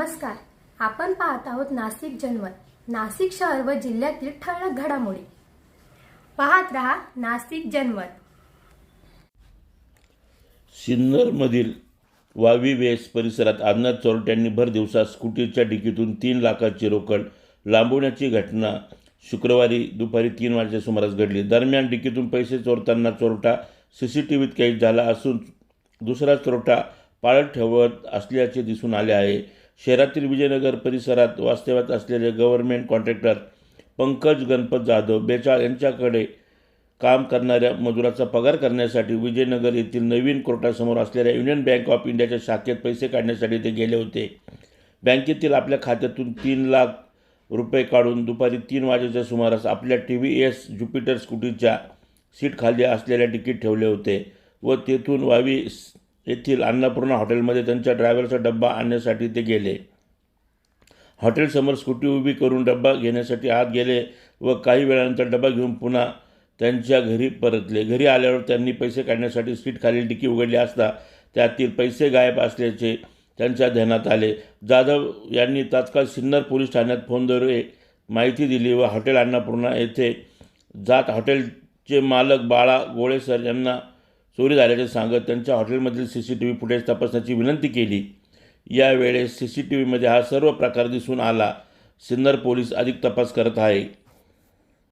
नमस्कार. आपण पाहत आहोत नाशिक जनमत नाशिक शहर व जिल्ह्यातील ठळक घडामोडी. पाहत रहा नाशिक जनमत सिन्नरमधील वावी वेस परिसरात अज्ञात चोरट्यांनी भर दिवसात स्कूटीच्या डिकीतून तीन लाखाची रोकड लांबवण्याची घटना शुक्रवारी दुपारी तीन वाजच्या सुमारास घडली. दरम्यान डिकीतून पैसे चोरताना चोरटा सी सी टी व्हीत कैद झाला असून दुसरा चोरटा पाळत ठेवत असल्याचे दिसून आले आहे. शहरातील विजयनगर परिसरात वास्तव्यात असलेले गव्हर्नमेंट कॉन्ट्रॅक्टर पंकज गणपत जाधव बेचाळ यांच्याकडे काम करणाऱ्या मजुराचा पगार करण्यासाठी विजयनगर येथील नवीन कोर्टासमोर असलेल्या युनियन बँक ऑफ इंडियाच्या शाखेत पैसे काढण्यासाठी ते गेले होते. बँकेतील आपल्या खात्यातून तीन लाख रुपये काढून दुपारी तीन वाजेच्या सुमारास आपल्या टी व्ही एस ज्युपिटर स्कूटीच्या सीटखाली असलेल्या तिकीट ठेवले होते व तेथून वावी येथील अन्नपूर्णा हॉटेलमध्ये त्यांच्या ड्रायव्हरचा डब्बा आणण्यासाठी ते गेले. हॉटेलसमोर स्कूटी उभी करून डब्बा घेण्यासाठी आत गेले व काही वेळानंतर डबा घेऊन पुन्हा त्यांच्या घरी परतले. घरी आल्यावर त्यांनी पैसे काढण्यासाठी सीट खालील डिकी उघडली असता त्यातील पैसे गायब असल्याचे त्यांच्या ध्यानात आले. जाधव यांनी तात्काळ सिन्नर पोलीस ठाण्यात फोनद्वारे माहिती दिली व हॉटेल अन्नपूर्णा येथे जात हॉटेलचे मालक बाळा गोळेसर यांना चोरी झाल्याचे सांगत त्यांच्या हॉटेलमधील C C T V footage तपासण्याची विनंती केली. यावेळेस सी सी टी व्हीमध्ये हा सर्व प्रकार दिसून आला. सिन्नर पोलीस अधिक तपास करत आहे.